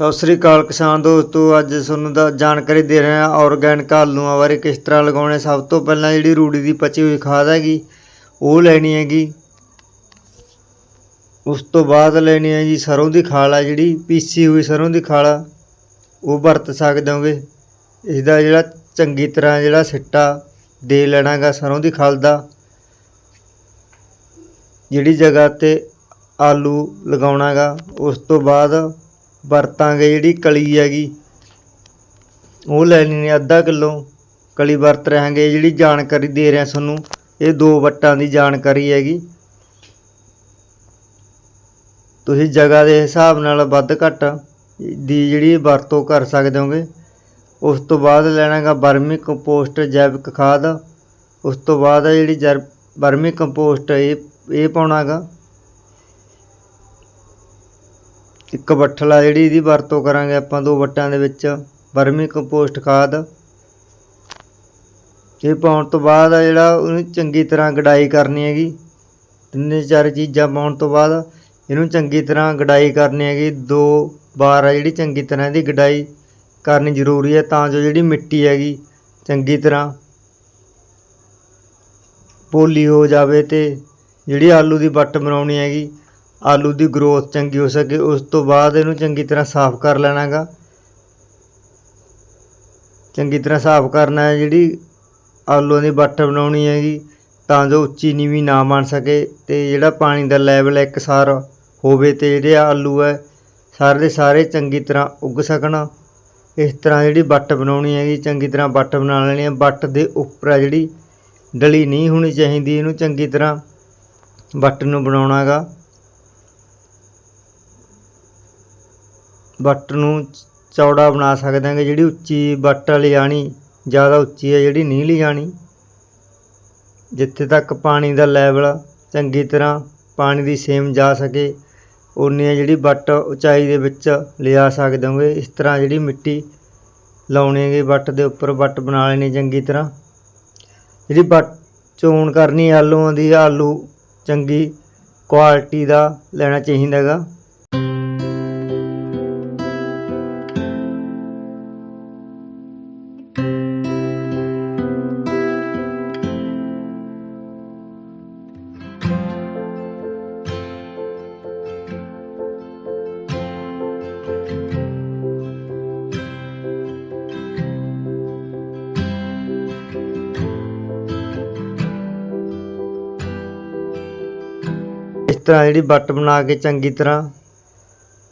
ਸਤਿ ਸ੍ਰੀ ਅਕਾਲ ਕਿਸਾਨ ਦੋਸਤੋ, ਅੱਜ ਤੁਹਾਨੂੰ ਦਾ, ਜਾਣਕਾਰੀ ਦੇ ਰਹੇ ਹਾਂ ਆਰਗੈਨਿਕ ਆਲੂਆਂ ਬਾਰੇ ਕਿਸ ਤਰ੍ਹਾਂ ਲਗਾਉਣੇ। ਸਭ ਤੋਂ ਪਹਿਲਾਂ ਜਿਹੜੀ ਰੂੜੀ ਦੀ ਪਚੀ ਹੋਈ ਖਾਦ ਹੈਗੀ, ਉਹ ਲੈਣੀ ਹੈਗੀ। ਉਸ ਤੋਂ ਬਾਅਦ ਲੈਣੀ ਹੈ ਜੀ ਸਰੋਂ ਦੀ ਖਾਲ ਆ ਜਿਹੜੀ, ਪੀਸੀ ਹੋਈ ਸਰੋਂ ਦੀ ਖਾਲ ਆ, ਉਹ ਵਰਤ ਸਕਦੇ ਹੋਗੇ। ਇਸ ਦਾ ਜਿਹੜਾ ਚੰਗੀ ਤਰ੍ਹਾਂ ਜਿਹੜਾ ਸਿੱਟਾ ਦੇ ਲੈਣਾਗਾ ਸਰੋਂ ਦੀ ਖਾਲ ਦਾ। ਜਿਹੜੀ ਜਗ੍ਹਾ ਤੇ ਆਲੂ ਲਗਾਉਣਾਗਾ, ਉਸ ਤੋਂ ਬਾਅਦ ਵਰਤਾਂਗੇ ਜਿਹੜੀ ਕਲੀ ਹੈਗੀ। ਉਹ ਲੈਣੀ ਨੇ ਅੱਧਾ ਕਿਲੋ। ਕਲੀ ਵਰਤ ਰਹਾਂਗੇ, ਜਿਹੜੀ ਜਾਣਕਾਰੀ ਦੇ ਰਿਹਾ ਤੁਹਾਨੂੰ, ਇਹ ਦੋ ਵੱਟਾਂ ਦੀ ਜਾਣਕਾਰੀ ਹੈਗੀ। ਤੁਸੀਂ ਜਗ੍ਹਾ ਦੇ ਹਿਸਾਬ ਨਾਲ ਵੱਧ ਘੱਟ ਦੀ ਜਿਹੜੀ ਵਰਤੋਂ ਕਰ ਸਕਦੇ ਹੋਗੇ। ਉਸ ਤੋਂ ਬਾਅਦ ਲੈਣਾਗਾ ਬਰਮੀ ਕੰਪੋਸਟ ਜੈਵਿਕ ਖਾਦ। ਉਸ ਤੋਂ ਬਾਅਦ ਜਿਹੜੀ ਜਰ ਬਰਮੀ ਕੰਪੋਸਟ ਇਹ ਇਹ ਪਾਉਣਾਗਾ। ਇੱਕ ਬੱਠਲਾ ਜਿਹੜੀ ਇਹਦੀ ਵਰਤੋਂ ਕਰਾਂਗੇ ਆਪਾਂ ਦੋ ਵੱਟਾਂ ਦੇ ਵਿੱਚ ਬਰਮੀ ਕੰਪੋਸਟ ਖਾਦ। ਇਹ ਪਾਉਣ ਤੋਂ ਬਾਅਦ ਆ ਜਿਹੜਾ ਉਹਨੂੰ ਚੰਗੀ ਤਰ੍ਹਾਂ ਗਡਾਈ ਕਰਨੀ ਹੈਗੀ। ਤਿੰਨੇ ਚਾਰ ਚੀਜ਼ਾਂ ਪਾਉਣ ਤੋਂ ਬਾਅਦ ਇਹਨੂੰ ਚੰਗੀ ਤਰ੍ਹਾਂ ਗਡਾਈ ਕਰਨੀ ਹੈਗੀ। ਦੋ ਵਾਰ ਆ ਜਿਹੜੀ ਚੰਗੀ ਤਰ੍ਹਾਂ ਇਹਦੀ ਗਡਾਈ ਕਰਨੀ ਜ਼ਰੂਰੀ ਹੈ ਤਾਂ ਜੋ ਜਿਹੜੀ ਮਿੱਟੀ ਹੈਗੀ ਚੰਗੀ ਤਰ੍ਹਾਂ ਪੋਲੀ ਹੋ ਜਾਵੇ ਤੇ ਜਿਹੜੀ ਆਲੂ ਦੀ ਵੱਟ ਬਣਾਉਣੀ ਹੈਗੀ ਆਲੂ ਦੀ ਗਰੋਥ ਚੰਗੀ ਹੋ ਸਕੇ, ਉਸ ਤੋਂ ਬਾਅਦ ਇਹਨੂੰ ਚੰਗੀ ਤਰ੍ਹਾਂ ਸਾਫ਼ ਕਰ ਲੈਣਾਗਾ। ਚੰਗੀ ਤਰ੍ਹਾਂ ਸਾਫ਼ ਕਰਨਾ ਹੈ ਜਿਹੜੀ ਆਲੂਆਂ ਦੀ ਵੱਟ ਬਣਾਉਣੀ ਹੈਗੀ, ਤਾਂ ਜੋ ਉੱਚੀ ਨੀਵੀਂ ਨਾ ਬਣ ਸਕੇ ਤੇ ਜਿਹੜਾ ਪਾਣੀ ਦਾ ਲੈਵਲ ਇੱਕਸਾਰ ਹੋਵੇ ਤੇ ਜਿਹੜੇ ਆਲੂ ਹੈ, ਸਾਰੇ ਦੇ ਸਾਰੇ ਚੰਗੀ ਤਰ੍ਹਾਂ ਉੱਗ ਸਕਣ। ਇਸ ਤਰ੍ਹਾਂ ਜਿਹੜੀ ਵੱਟ ਬਣਾਉਣੀ ਹੈਗੀ, ਚੰਗੀ ਤਰ੍ਹਾਂ ਵੱਟ ਬਣਾ ਲੈਣੀ ਹੈ। ਵੱਟ ਦੇ ਉੱਪਰ ਆ ਜਿਹੜੀ ਡਲੀ ਨਹੀਂ ਹੋਣੀ ਚਾਹੀਦੀ, ਇਹਨੂੰ ਚੰਗੀ ਤਰ੍ਹਾਂ ਵੱਟ ਨੂੰ ਬਣਾਉਣਾਗਾ। ਵੱਟ ਨੂੰ ਚੌੜਾ ਬਣਾ ਸਕਦੇ ਹਾਂਗੇ, ਜਿਹੜੀ ਉੱਚੀ ਵੱਟ ਵਾਲੀ ਜਾਣੀ ਜ਼ਿਆਦਾ ਉੱਚੀ ਹੈ, ਜਿਹੜੀ ਨਹੀਂ ਲਿਜਾਣੀ ਜਿੱਥੇ ਤੱਕ ਪਾਣੀ ਦਾ ਲੈਵਲ ਚੰਗੀ ਤਰ੍ਹਾਂ ਪਾਣੀ ਦੀ ਸੇਮ ਜਾ ਸਕੇ ਉਨੀ ਹੈ ਜਿਹੜੀ ਵੱਟ ਉਚਾਈ ਦੇ ਵਿੱਚ ਲਿਜਾ ਸਕਦੇ ਹੋਗੇ, ਇਸ ਤਰ੍ਹਾਂ ਜਿਹੜੀ ਮਿੱਟੀ ਲਾਉਣੀ ਹੈਗੀ ਵੱਟ ਦੇ ਉੱਪਰ ਵੱਟ ਬਣਾ ਲੈਣੀ ਚੰਗੀ ਤਰ੍ਹਾਂ। ਜਿਹੜੀ ਵੱਟ ਚੋਣ ਕਰਨੀ ਆਲੂਆਂ ਦੀ, ਆਲੂ ਚੰਗੀ ਕੁਆਲਿਟੀ ਦਾ ਲੈਣਾ ਚਾਹੀਦਾ ਹੈਗਾ। ਤਰ੍ਹਾਂ ਜਿਹੜੀ ਵੱਟ ਬਣਾ ਕੇ ਚੰਗੀ ਤਰ੍ਹਾਂ,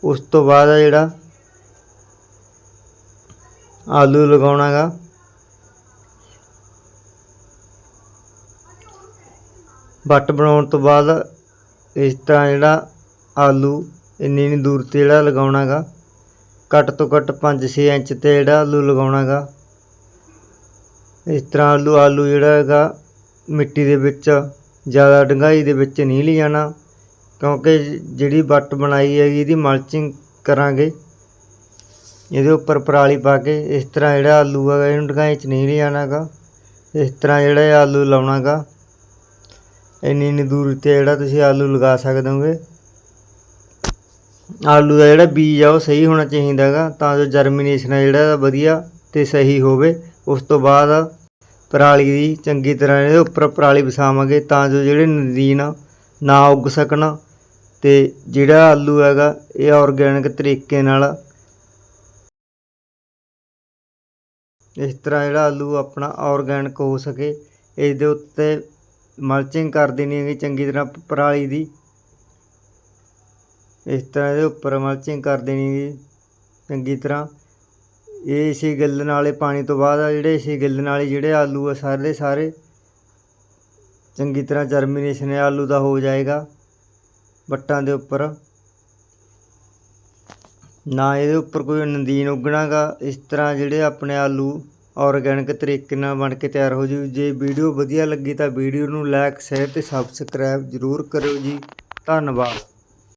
ਉਸ ਤੋਂ ਬਾਅਦ ਆ ਜਿਹੜਾ ਆਲੂ ਲਗਾਉਣਾਗਾ। ਵੱਟ ਬਣਾਉਣ ਤੋਂ ਬਾਅਦ ਇਸ ਤਰ੍ਹਾਂ ਜਿਹੜਾ ਆਲੂ ਇੰਨੀ ਇੰਨੀ ਦੂਰ ਤੇ ਜਿਹੜਾ ਲਗਾਉਣਾਗਾ, ਘੱਟ ਤੋਂ ਘੱਟ 5-6 ਇੰਚ ਤੇ ਜਿਹੜਾ ਆਲੂ ਲਗਾਉਣਾਗਾ। ਇਸ ਤਰ੍ਹਾਂ ਆਲੂ ਆਲੂ ਜਿਹੜਾ ਹੈਗਾ, ਮਿੱਟੀ ਦੇ ਵਿੱਚ, ਜ਼ਿਆਦਾ ਡੂੰਘਾਈ ਦੇ ਵਿੱਚ ਨਹੀਂ ਲਿਜਾਣਾ। ਕਿਉਂਕਿ ਜਿਹੜੀ ਵੱਟ ਬਣਾਈ ਹੈਗੀ, ਇਹਦੀ ਮਲਚਿੰਗ ਕਰਾਂਗੇ। ਇਹਦੇ ਉੱਪਰ ਪਰਾਲੀ ਪਾ ਕੇ, ਇਸ ਤਰ੍ਹਾਂ ਜਿਹੜਾ ਆਲੂ ਹੈਗਾ, ਇਹਨੂੰ ਡੂੰਘਾਈ 'ਚ ਨਹੀਂ ਲਿਜਾਣਾਗਾ ਇਸ ਤਰ੍ਹਾਂ ਜਿਹੜਾ ਇਹ ਆਲੂ ਲਾਉਣਾਗਾ। ਇੰਨੀ ਇੰਨੀ ਦੂਰ ਤੇ ਜਿਹੜਾ ਤੁਸੀਂ ਆਲੂ ਲਗਾ ਸਕਦੇ ਹੋਗੇ। ਆਲੂ ਦਾ ਜਿਹੜਾ ਬੀਜ ਆ, ਉਹ ਸਹੀ ਹੋਣਾ ਚਾਹੀਦਾ ਹੈਗਾ ਤਾਂ ਜੋ ਜਰਮੀਨੇਸ਼ਨ ਹੈ ਜਿਹੜਾ ਵਧੀਆ ਤੇ ਸਹੀ ਹੋਵੇ। ਉਸ ਤੋਂ ਬਾਅਦ ਪਰਾਲੀ ਦੀ ਚੰਗੀ ਤਰ੍ਹਾਂ ਇਹਦੇ ਉੱਪਰ ਪਰਾਲੀ ਵਿਛਾਵਾਂਗੇ, ਤਾਂ ਜੋ ਜਿਹੜੇ ਨਦੀਨ ਨਾ ਉੱਗ ਸਕਣ। ਤੇ ਜਿਹੜਾ ਆਲੂ ਹੈਗਾ, ਇਹ ਆਰਗੈਨਿਕ ਤਰੀਕੇ ਨਾਲ ਇਸ ਤਰ੍ਹਾਂ ਜਿਹੜਾ ਆਲੂ ਆਪਣਾ ਆਰਗੈਨਿਕ ਹੋ ਸਕੇ। ਇਸ ਦੇ ਉੱਤੇ ਮਲਚਿੰਗ ਕਰ ਦੇਣੀ ਹੈਗੀ ਚੰਗੀ ਤਰ੍ਹਾਂ ਪਰਾਲੀ ਦੀ। ਇਸ ਤਰ੍ਹਾਂ ਇਹਦੇ ਉੱਪਰ ਮਲਚਿੰਗ ਕਰ ਦੇਣੀ ਹੈਗੀ ਚੰਗੀ ਤਰ੍ਹਾਂ। ਇਹ ਇਸੇ ਗਿੱਲਣ ਵਾਲੇ ਪਾਣੀ ਤੋਂ ਬਾਅਦ ਆ ਜਿਹੜੇ ਇਸੇ ਗਿੱਲਣ ਵਾਲੇ ਜਿਹੜੇ ਆਲੂ ਆ ਸਾਰੇ ਦੇ ਸਾਰੇ। ਚੰਗੀ ਤਰ੍ਹਾਂ ਜਰਮੀਨੇਸ਼ਨ ਆਲੂ ਦਾ ਹੋ ਜਾਏਗਾ। ਵੱਟਾਂ ਦੇ ਉੱਪਰ। ਨਾ ਇਹਦੇ ਉੱਪਰ ਕੋਈ ਨਦੀਨ ਉੱਗਣਾਗਾ ਇਸ ਤਰ੍ਹਾਂ ਜਿਹੜੇ ਆਪਣੇ ਆਲੂ ਆਰਗੈਨਿਕ ਤਰੀਕੇ ਨਾਲ ਬਣ ਕੇ ਤਿਆਰ ਹੋ ਜੂ ਜੇ ਵੀਡੀਓ ਵਧੀਆ ਲੱਗੀ ਤਾਂ ਵੀਡੀਓ ਨੂੰ ਲਾਈਕ ਸ਼ੇਅਰ ਤੇ ਸਬਸਕ੍ਰਾਈਬ ਜ਼ਰੂਰ ਕਰਿਓ ਜੀ। ਧੰਨਵਾਦ।